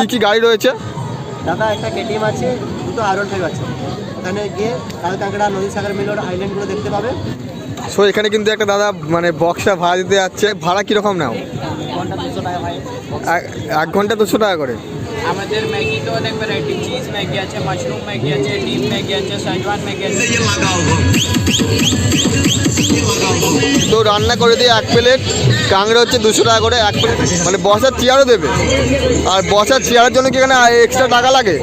কি কি গাড়ি রয়েছে? দাদা একটা কেটিএম আছে দুটো আয়রন ফাইভ আছে। ওখানে গিয়ে লাল কাঁকড়া নদী সাগর মিলোর আইল্যান্ডগুলো দেখতে পাবে। সো এখানে কিন্তু একটা দাদা মানে বক্সটা ভাড়া দিতে যাচ্ছে। ভাড়া কীরকম নাও? ঘণ্টা দুশো টাকা ভাই। এক- এক ঘণ্টা দুশো টাকা করে। আমাদের ম্যাগি তো অনেক ভ্যারাইটি চিজ ম্যাগি আছে মাশরুম ম্যাগি আছে ডিম ম্যাগি আছে সাইজওয়ান ম্যাগি আছে তো রান্না করে দিয়ে এক প্লেট কাংড়ে হচ্ছে দুশো টাকা করে এক প্লেট। মানে বসার চেয়ারও দেবে। আর বসার চেয়ারের জন্য কি এখানে এক্সট্রা টাকা লাগে?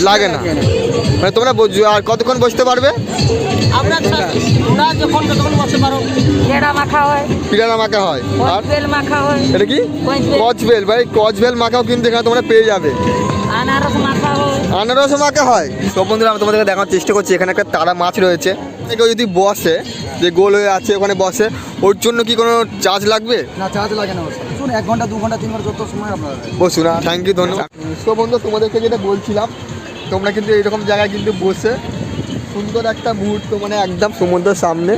লাগে না। মানে তোমরা বুঝ- আর কতক্ষণ বসতে পারবে? মাখা হয়। পিরানা মাখা হয়। আর হয়। এটা কি? কচবেল। ভাই কচবেল মাখাও কিন্তু এখানে তোমরা পেয়ে যাবে। আনারস মাখা হয়। আনারস মাখা হয়। সব বন্ধুরা আমি তোমাদেরকে দেখার চেষ্টা করছি এখানে একটা তারা মাছ রয়েছে। কেউ যদি বসে যে গোল হয়ে আছে ওখানে বসে ওর জন্য কি কোনো চার্জ লাগবে? না চার্জ লাগে না শুন এক ঘণ্টা দু ঘণ্টা তিন ঘণ্টা যত সময় আপনার বসুন থ্যাংক ইউ ধন্যবাদ। সো বন্ধু তোমাদেরকে যেটা বলছিলাম তোমরা কিন্তু এইরকম জায়গায় কিন্তু বসে সুন্দর একটা মুহূর্ত মানে একদম সমুদ্রের সামনে।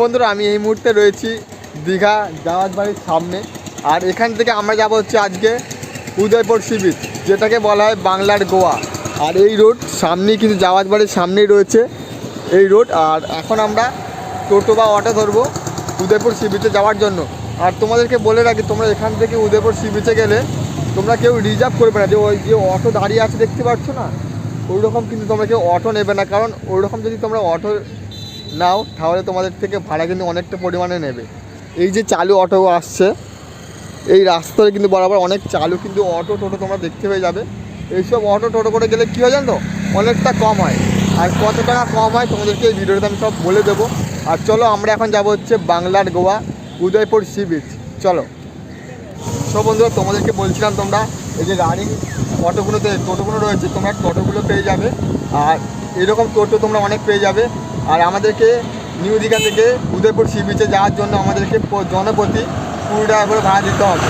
বন্ধুরা আমি এই মুহূর্তে রয়েছি দীঘা জাহাজ বাড়ির সামনে। আর এখান থেকে আমরা যাব হচ্ছে আজকে উদয়পুর সি বিচ যেটাকে বলা হয় বাংলার গোয়া। আর এই রোড সামনেই কিন্তু জাহাজ বাড়ির সামনেই রয়েছে। এই রোড, আর এখন আমরা টোটো বা অটো ধরবো উদয়পুর সি বিচে যাওয়ার জন্য। আর তোমাদেরকে বলে রাখি, তোমরা এখান থেকে উদয়পুর সি বিচে গেলে তোমরা কেউ রিজার্ভ করবে না। যে ওই যে অটো দাঁড়িয়ে আছে দেখতে পাচ্ছ না? ওই রকম কিন্তু তোমরা কেউ অটো নেবে না। কারণ ওই রকম যদি তোমরা অটো নাও, তাহলে তোমাদের থেকে ভাড়া কিন্তু অনেকটা পরিমাণে নেবে। এই যে চালু অটো আসছে, এই রাস্তায় কিন্তু বরাবর অনেক চালু কিন্তু অটো টোটো তোমরা দেখতে পেয়ে যাবে। এইসব অটো টোটো করে গেলে কী হয় জানো? অনেকটা কম হয়। আর কত টাকা কম হয় তোমাদেরকে এই ভিডিওতে আমি সব বলে দেবো। আর চলো, আমরা এখন যাব হচ্ছে বাংলার গোয়া, উদয়পুর সি বিচ। চলো। সব বন্ধুরা, তোমাদেরকে বলছিলাম তোমরা, এই যে রানিং অটোগুলোতে টোটোগুলো রয়েছে, তোমরা টোটোগুলো পেয়ে যাবে। আর এরকম টোটো তোমরা অনেক পেয়ে যাবে। আর আমাদেরকে নিউ দীঘা থেকে উদয়পুর সি বিচে যাওয়ার জন্য আমাদেরকে জনপ্রতি কুড়ি টাকা করে ভাড়া দিতে হবে।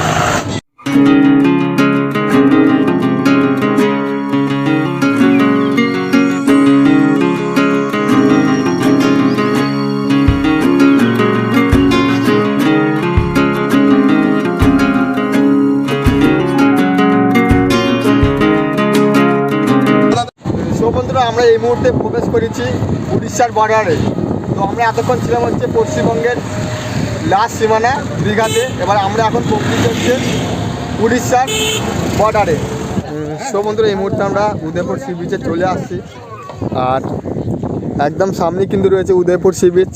আমরা এই মুহূর্তে প্রবেশ করেছি উড়িষ্যার বর্ডারে। তো আমরা এতক্ষণ ছিলাম হচ্ছে পশ্চিমবঙ্গের লাস্ট সীমানা, দীঘাতে। এবার আমরা এখন পৌঁছে হচ্ছে উড়িষ্যার বর্ডারে। সো বন্ধুরা, এই মুহূর্তে আমরা উদয়পুর সি বিচে চলে আসছি। আর একদম সামনে কিন্তু রয়েছে উদয়পুর সি বিচ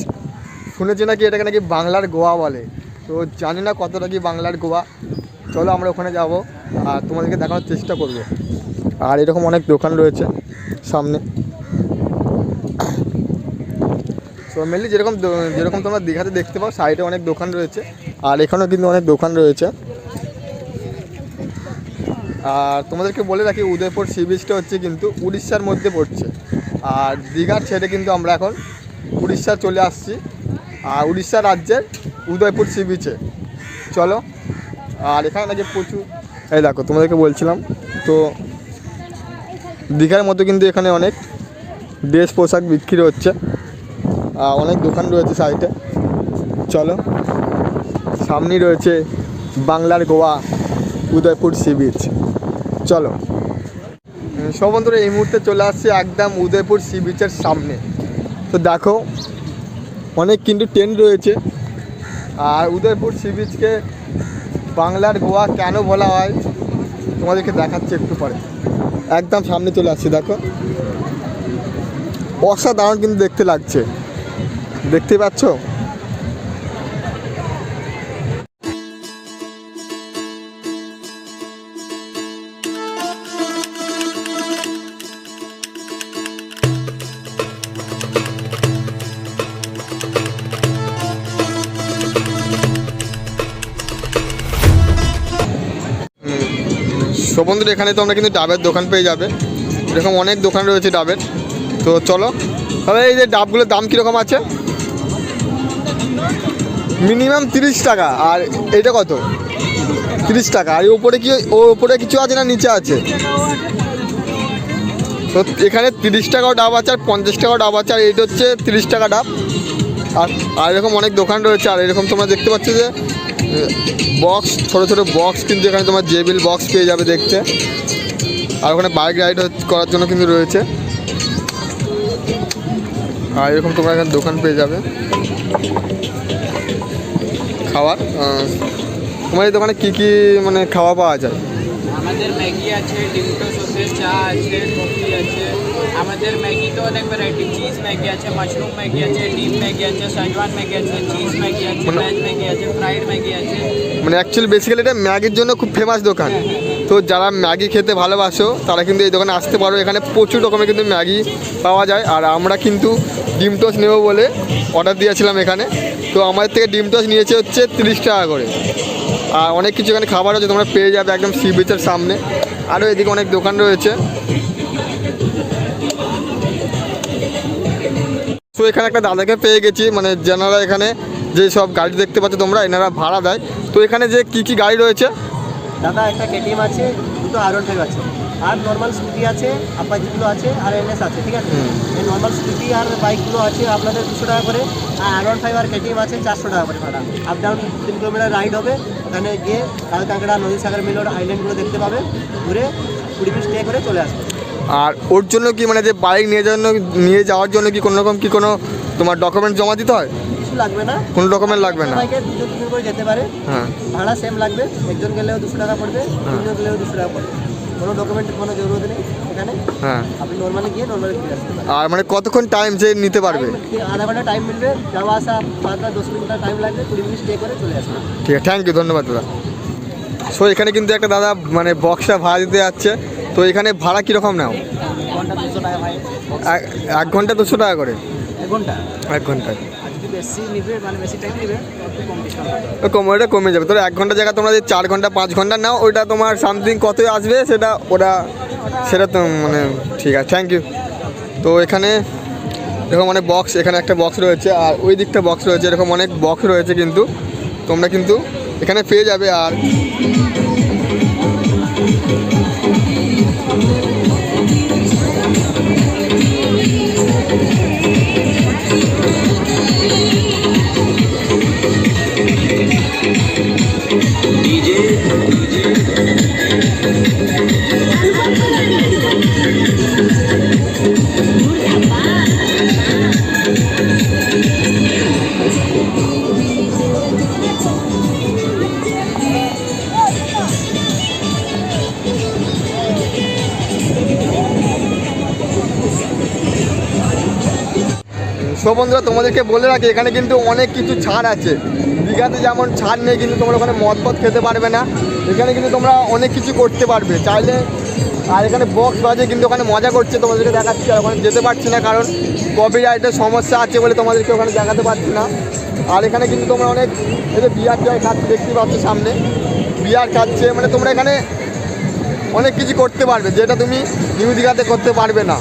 শুনেছি নাকি এটাকে নাকি বাংলার গোয়া বলে। তো জানি না কতটা কি বাংলার গোয়া। চলো আমরা ওখানে যাব। আর তোমাদেরকে দেখানোর চেষ্টা করব। আর এরকম অনেক দোকান রয়েছে সামনে। তো মেনলি যেরকম যেরকম তোমরা দীঘাতে দেখতে পাও, সাইডে অনেক দোকান রয়েছে, আর এখানেও কিন্তু অনেক দোকান রয়েছে। আর তোমাদেরকে বলে রাখি, উদয়পুর সি বিচটা হচ্ছে কিন্তু উড়িষ্যার মধ্যে পড়ছে। আর দীঘার ছেড়ে কিন্তু আমরা এখন উড়িষ্যা চলে আসছি। আর উড়িষ্যা রাজ্যের উদয়পুর সি বিচে। চলো, আর এখানে নাকি প্রচুর এই দেখো, তোমাদেরকে বলছিলাম, তো দীঘার মতো কিন্তু এখানে অনেক ড্রেস পোশাক বিক্রি হচ্ছে। অনেক দোকান রয়েছে সাইডে। চলো, সামনেই রয়েছে বাংলার গোয়া, উদয়পুর সি বিচ। চলো। সব বন্ধুরা, এই মুহূর্তে চলে আসছে একদম উদয়পুর সি বিচের সামনে। তো দেখো, অনেক কিন্তু টেন্ট রয়েছে। আর উদয়পুর সি বিচকে বাংলার গোয়া কেন বলা হয়, তোমাদেরকে দেখাচ্ছি একটু পরে। একদম সামনে চলে আসছে, দেখো। অসাধারণ কিন্তু দেখতে লাগছে। দেখতে পাচ্ছ? সো বন্ধুরা এখানে তো আমরা কিন্তু ডাবের দোকান পেয়ে যাবে। এরকম অনেক দোকান রয়েছে ডাবের। তো চলো তাহলে এই যে ডাবগুলোর দাম কীরকম আছে? মিনিমাম তিরিশ টাকা। আর এটা কত? তিরিশ টাকা। আর উপরে কি ওর উপরে কিছু আছে না নিচে আছে? তো এখানে তিরিশ টাকাও ডাব আছে আর পঞ্চাশ টাকাও ডাব আছে, আর এটা হচ্ছে তিরিশ টাকা ডাব। আর আর এরকম অনেক দোকান রয়েছে, আর এরকম তোমরা দেখতে পাচ্ছ যে বক্স ছোট ছোট বক্স কিন্তু এখানে তোমার জেবিল বক্স পেয়ে যাবে দেখতে। আর ওখানে বাইক রাইড করার জন্য কিন্তু রয়েছে। আর এরকম তোমরা এখানে দোকান পেয়ে যাবে। খাবার আহ, তোমার এই দোকানে কী কী মানে খাওয়া পাওয়া যায়? আমাদের ম্যাগি আছে ডিমটো সসে চা আছে কফি আছে। আমাদের ম্যাগি তো অনেক ভ্যারাইটি চিজ ম্যাগি আছে মাশরুম ম্যাগি আছে ডিম ম্যাগি আছে সাইজওয়ান ম্যাগি আছে চিজ ম্যাগি আছে মানে- ভেজ ম্যাগি আছে ফ্রাইড ম্যাগি আছে। মানে অ্যাকচুয়ালি বেসিক্যালি এটা ম্যাগির জন্য খুব ফেমাস দোকান। তো যারা ম্যাগি খেতে ভালোবাসো তারা কিন্তু এই দোকানে আসতে পারো। এখানে প্রচুর রকমের কিন্তু ম্যাগি পাওয়া যায়। আর আমরা কিন্তু ডিম টোস্ট নেব বলে অর্ডার দিয়েছিলাম এখানে। তো আমাদের থেকে ডিম টস নিয়েছে হচ্ছে তিরিশ টাকা করে। আর অনেক কিছু এখানে খাবার আছে, তোমরা পেয়ে যাবে একদম সি বিচের সামনে। আরও এদিকে অনেক দোকান রয়েছে। তো এখানে একটা দাদাকে পেয়ে গেছি মানে যেনারা এখানে যে সব গাড়ি দেখতে পাচ্ছ তোমরা, এনারা ভাড়া দেয়। তো এখানে যে কি কি গাড়ি রয়েছে? দাদা, একটা কেটিএম আছে, দুটো আর ফাইভ আছে। আর নর্মাল স্কুটি আছে আপাচিগুলো আছে আর এনএস আছে ঠিক আছে? এই নর্মাল স্কুটি আর বাইকগুলো আছে আপনাদের দুশো টাকা করে আর আর ওয়ান ফাইভ আর কেটিএম আছে চারশো টাকা করে ভাড়া। আপ ডাউন তিন কিলোমিটার রাইড হবে ওখানে গিয়ে কাল কাঁকড়া নদী সাগর মিলোর আইল্যান্ডগুলো দেখতে পাবে ঘুরে কুড়ি মিনিট স্টে করে চলে আসবে। আর ওর জন্য কি মানে যে বাইক নিয়ে জন্য নিয়ে যাওয়ার জন্য কি কোনো রকম কি কোনো তোমার ডকুমেন্ট জমা দিতে হয়? কিছু লাগবে না। কোনো ডকুমেন্ট লাগবে না? বাইকে দুজন দুজন করে যেতে পারে। হ্যাঁ। ভাড়া সেম লাগবে। একজন গেলেও দুশো টাকা পড়বে হ্যাঁ। তিনজন গেলেও দুশো টাকা পড়বে। কোনো ডকুমেন্টের কোনো জরুরত নেই এখানে। হ্যাঁ। আপনি নর্মালি গিয়ে নর্মালি ফিরে আসতে পারেন আর মানে কতক্ষণ টাইম যে নিতে পারবে? আধা ঘণ্টা টাইম মিলবে যাওয়া আসা পাঁচ বা দশ মিনিট টাইম লাগবে কুড়ি মিনিট স্টে করে চলে আসবে ঠিক আছে থ্যাংক ইউ ধন্যবাদ দাদা। সো এখানে কিন্তু একটা দাদা মানে বক্সটা ভাড়া দিতে যাচ্ছে। তো এখানে ভাড়া কীরকম নাও? এক- ঘণ্টা দুশো টাকা করে। এক ঘণ্টা। এক ঘন্টায়। মানে কম কমে যাবে। তোর এক ঘণ্টা জায়গা তোমরা যে চার ঘণ্টা, পাঁচ ঘণ্টা নাও, ওইটা তোমার সামথিং কত আসবে সেটা ওটা সেটা তো মানে ঠিক আছে। থ্যাংক ইউ তো এখানে এরকম অনেক বক্স এখানে একটা বক্স রয়েছে, আর ওই দিকটা বক্স রয়েছে, এরকম অনেক বক্স রয়েছে কিন্তু, তোমরা কিন্তু এখানে পেয়ে যাবে। আর সো বন্ধুরা, তোমাদেরকে বলে রাখি, এখানে কিন্তু অনেক কিছু ছাড় আছে। দীঘাতে যেমন ছাড় নেই, কিন্তু তোমরা ওখানে মদ পথ খেতে পারবে না। এখানে কিন্তু তোমরা অনেক কিছু করতে পারবে। চাইলে, আর এখানে বক্স বাজে, কিন্তু ওখানে মজা করছে, তোমাদেরকে দেখাচ্ছি, আর ওখানে যেতে পারছি না, কারণ কপি রাইটের সমস্যা আছে বলে তোমাদেরকে ওখানে দেখাতে পারছি না। আর এখানে কিন্তু তোমরা অনেক, এই যে বিয়ার টিয়ার খাচ্ছে, দেখতে পাচ্ছ সামনে। বিয়ার খাচ্ছে মানে তোমরা এখানে অনেক কিছু করতে পারবে, যেটা তুমি নিউ দীঘাতে করতে পারবে না।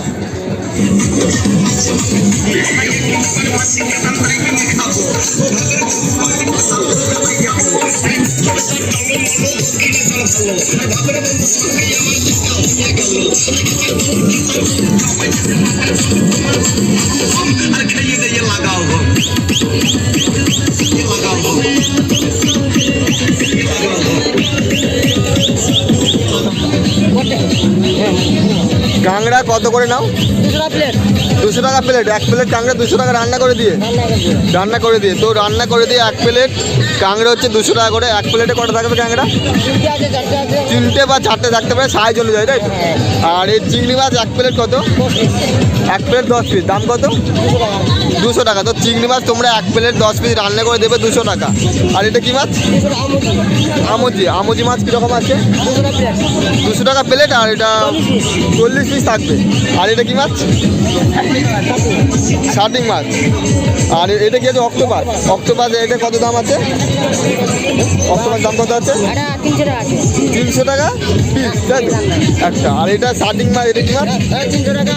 কাংড়া কত করে নাও? দুশো প্লেট দুশো টাকা প্লেট, এক প্লেট কাঁকড়া দুশো টাকা রান্না করে দিয়ে। রান্না করে দিয়ে। তো রান্না করে দিয়ে এক প্লেট কাঁকড়া হচ্ছে দুশো টাকা করে। এক প্লেটে কটা থাকবে কাঁকড়া? তিনটে বা চারটে থাকতে পারে সাইজ অনুযায়ী তাই? আর এই চিংড়ি মাছ এক প্লেট কত? এক প্লেট দশ পিস দাম কত? দুশো টাকা। তো চিংড়ি মাছ তোমরা এক প্লেট দশ পিস রান্না করে দেবে দুশো টাকা। আর এটা কি মাছ? আমজি। আমজি মাছ কীরকম আছে? দুশো টাকা প্লেট আর এটা চল্লিশ পিস থাকবে। আর এটা কি মাছ? শার্টিং মাছ। আর এটা কি আছে? অক্টোপাস। অক্টোপাস এটা কত দাম আছে? অক্টোপাস দাম কত আছে? তিনশো টাকা পিস? একটা। আর এটা শার্টিং মাছ এটা কি মাছ? তিনশো টাকা।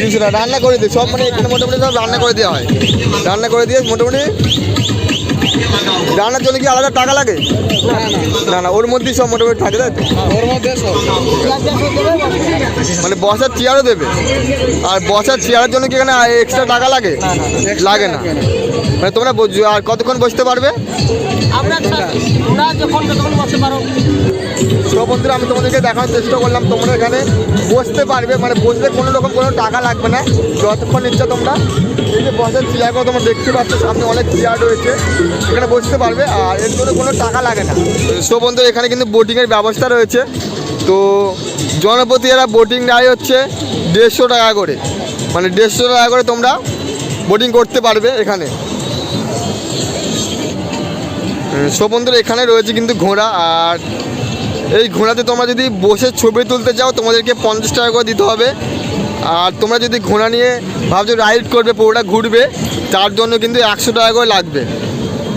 তিনশো টাকা। রান্না করে দিই সব মানে এখানে মোটামুটি রান্না করে দেওয়া হয়। রান্না করে দিয়ে মোটামুটি রান্নার জন্য কি আলাদা টাকা লাগে? না না ওর মধ্যেই সব মোটামুটি থাকে তাই তো? ওর মধ্যে মানে বসার চেয়ারও দেবে? আর বসার চেয়ারের জন্য কি এখানে এক্সট্রা টাকা লাগে? লাগে না। মানে তোমরা আর কতক্ষণ বসতে পারবে? তো বন্ধুরা আমি তোমাদেরকে দেখানোর চেষ্টা করলাম তোমরা এখানে বসতে পারবে। মানে বসলে কোনো রকম কোনো টাকা লাগবে না। যতক্ষণ ইচ্ছা তোমরা। এই যে বসার চেয়ারগুলো তোমরা দেখতে পাচ্ছ সামনে অনেক চেয়ার রয়েছে। এখানে বসতে পারবে, আর এর জন্য কোনো টাকা লাগে না। সো বন্ধু এখানে কিন্তু বোটিংয়ের ব্যবস্থা রয়েছে। তো জনপ্রতি এরা বোটিং নেয় হচ্ছে দেড়শো টাকা করে। মানে দেড়শো টাকা করে তোমরা বোটিং করতে পারবে এখানে। সো বন্ধুরা এখানে রয়েছে কিন্তু ঘোড়া, আর এই ঘোড়াতে তোমরা যদি বসে ছবি তুলতে চাও, তোমাদেরকে পঞ্চাশ টাকা করে দিতে হবে। আর তোমরা যদি ঘোড়া নিয়ে ভাবছ রাইড করবে, পুরোটা ঘুরবে, তার জন্য কিন্তু একশো টাকা করে লাগবে।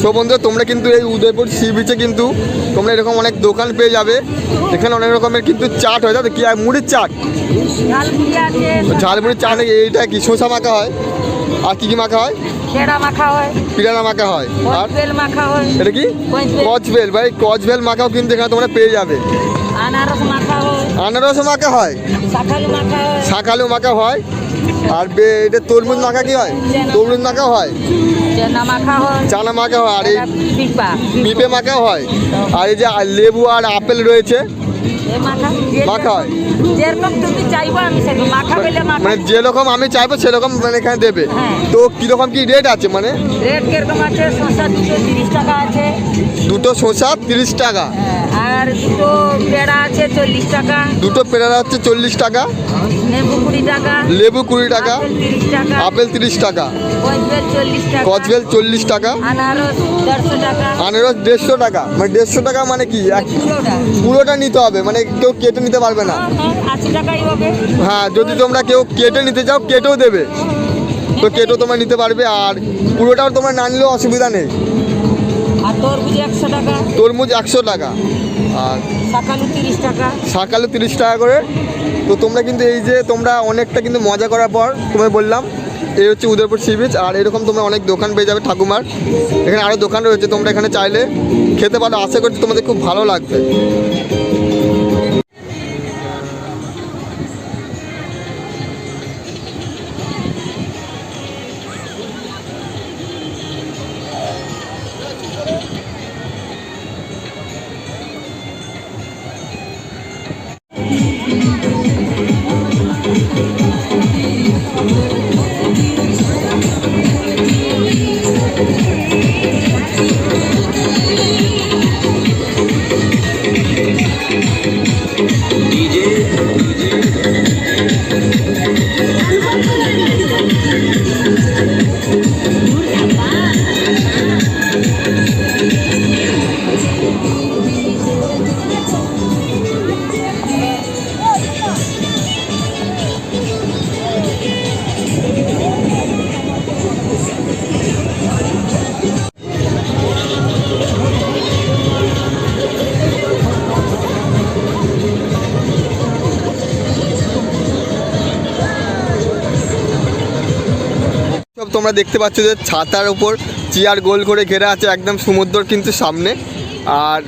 so বন্ধুরা তোমরা কিন্তু এই উদয়পুর সি বিচে কিন্তু তোমরা এরকম অনেক দোকান পেয়ে যাবে। এখানে অনেক রকমের কিন্তু চাট হয়। তাতে কি আর মুড়ির চাট? ঝালমুড়ির চাট এইটা কি? শসা মাখা হয়? আর কি কি মাখা হয়? মাখা হয়। মাখা হয়। আর বেল মাখা হয়। এটা কি? কচবেল। কচবেল ভাই কচবেল মাখাও কিন্তু এখানে তোমরা পেয়ে যাবে। আনারস মাখা হয়। আনারস মাখা হয়? শাকালু মাখা হয়। শাকালু মাখা হয়? আর বে- এটা তরমুজ মাখা কি হয়? তরমুজ মাখা হয়। চেনা মাখা হয় আর এই পিঁপে মাখা। হয়। আর এই যে লেবু আর আপেল রয়েছে মাখা। হয়। মাখা মানে যেরকম আমি চাইব সেরকম মানে এখানে দেবে। হ্যাঁ। তো কীরকম কি রেট আছে মানে? রেট কীরকম আছে? শসা দুশো তিরিশ টাকা আছে। দুটো শসা তিরিশ টাকা। আর দুটো পেড়া আছে চল্লিশ টাকা। দুটো পেয়ারা হচ্ছে চল্লিশ টাকা। নেবু কুড়ি টাকা। লেবু কুড়ি টাকা। আপেল তিরিশ টাকা। কচবেল চল্লিশ টাকা। আনারস দেড়শো টাকা। মানে দেড়শো টাকা মানে কি? এক পুরোটা পুরোটা নিতে হবে। মানে কেউ কেটে নিতে পারবে না। হ্যাঁ, হ্যাঁ, হ্যাঁ যদি তোমরা কেউ কেটে নিতে চাও কেটেও দেবে। তো কেটেও তোমরা নিতে পারবে। আর পুরোটাও তোমরা না নিলেও অসুবিধা নেই। তরমুজ একশো টাকা। আর শাকালু তিরিশ টাকা। সকালে তিরিশ টাকা করে। তো তোমরা কিন্তু এই যে তোমরা অনেকটা কিন্তু মজা করার পর তোমায় বললাম এই হচ্ছে উদয়পুর সি বিচ আর এরকম তোমরা অনেক দোকান পেয়ে যাবে ঠাকুমার। এখানে আরও দোকান রয়েছে তোমরা এখানে চাইলে খেতে পারো। আশা করছি তোমাদের খুব ভালো লাগবে। তোমরা দেখতে পাচ্ছ যে ছাতার উপর চেয়ার গোল করে ঘেরা আছে একদম সমুদ্র কিন্তু সামনে। আর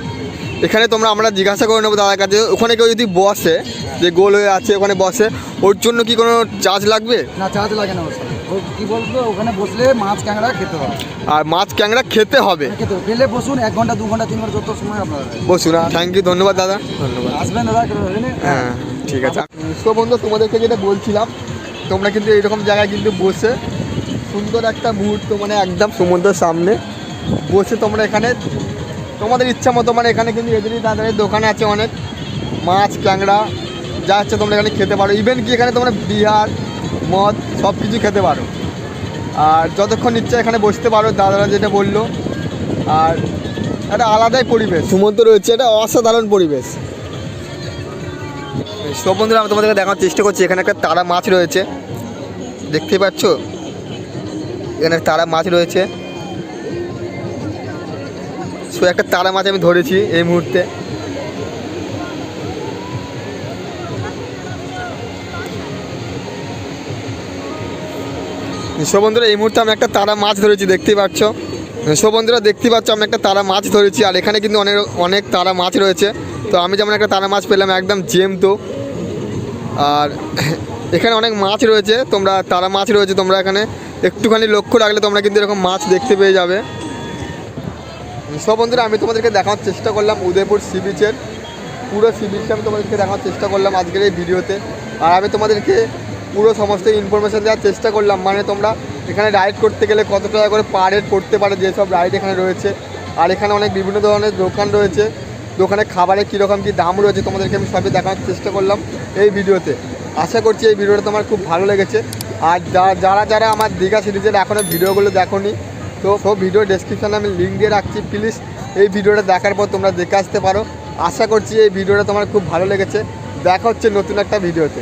এখানে তোমরা আমরা জিজ্ঞাসা করে নেব দাদার কাছে ওখানে কেউ যদি বসে যে গোল হয়ে আছে ওখানে বসে ওর জন্য কি কোনো চার্জ লাগবে? না চার্জ লাগে না। কি বলতো ওখানে বসলে মাছ ক্যাংড়া খেতে হবে। আর মাছ ক্যাংরা খেতে হবে। খেতে পেলে বসুন এক ঘণ্টা দু ঘণ্টা তিন ঘণ্টা যত সময় আপনার বসুন থ্যাংক ইউ ধন্যবাদ দাদা। ধন্যবাদ। আসবেন দাদা? হ্যাঁ ঠিক আছে। তো বন্ধু তোমাদেরকে যেটা বলছিলাম তোমরা কিন্তু এইরকম জায়গায় কিন্তু বসে সুন্দর একটা মুহূর্ত মানে একদম সমুদ্রের সামনে। বসে তোমরা এখানে তোমাদের ইচ্ছা মতো মানে এখানে কিন্তু এদেরই তাদের দোকান আছে অনেক। মাছ ক্যাংড়া যা হচ্ছে তোমরা এখানে খেতে পারো। ইভেন কি এখানে তোমরা বিহার মদ সব কিছু খেতে পারো। আর যতক্ষণ ইচ্ছা এখানে বসতে পারো দাদারা যেটা বলল। আর একটা আলাদাই পরিবেশ। সমুদ্র রয়েছে এটা অসাধারণ পরিবেশ। সব বন্ধুরা আমি তোমাদেরকে দেখার চেষ্টা করছি এখানে একটা তারা মাছ রয়েছে। দেখতে পাচ্ছ? এখানে তারা মাছ রয়েছে। সো একটা তারা মাছ আমি ধরেছি এই মুহূর্তে। সো এই মুহূর্তে আমি একটা তারা মাছ ধরেছি, দেখতেই পাচ্ছ। সো দেখতেই পাচ্ছ, আমি একটা তারা মাছ ধরেছি, আর এখানে কিন্তু অনেক অনেক তারা মাছ রয়েছে। তো আমি যেমন একটা তারা মাছ পেলাম, একদম জেমতো আর এখানে অনেক মাছ রয়েছে, তোমরা তারা মাছ রয়েছে তোমরা এখানে একটুখানি লক্ষ্য রাখলে তোমরা কিন্তু এরকম মাছ দেখতে পেয়ে যাবে। সব বন্ধুরা, আমি তোমাদেরকে দেখানোর চেষ্টা করলাম উদয়পুর সি বিচের। পুরো সি বিচটা আমি তোমাদেরকে দেখানোর চেষ্টা করলাম আজকের এই ভিডিওতে। আর আমি তোমাদেরকে পুরো সমস্ত ইনফরমেশান দেওয়ার চেষ্টা করলাম। মানে তোমরা এখানে রাইড করতে গেলে কত টাকা করে পার হেড পড়তে পারে যেসব রাইড এখানে রয়েছে। আর এখানে অনেক বিভিন্ন ধরনের দোকান রয়েছে। দোকানে খাবারের কীরকম কী দাম রয়েছে তোমাদেরকে আমি সবই দেখানোর চেষ্টা করলাম এই ভিডিওতে। আশা করছি এই ভিডিওটা তোমার খুব ভালো লেগেছে। আর যারা যারা আমার দীঘা সিরিজের এখনও ভিডিওগুলো দেখোনি, তো সব ভিডিও ডেসক্রিপশানে আমি লিঙ্ক দিয়ে রাখছি। প্লিজ এই ভিডিওটা দেখার পর তোমরা দেখে আসতে পারো। আশা করছি এই ভিডিওটা তোমার খুব ভালো লেগেছে। দেখা হচ্ছে নতুন একটা ভিডিওতে।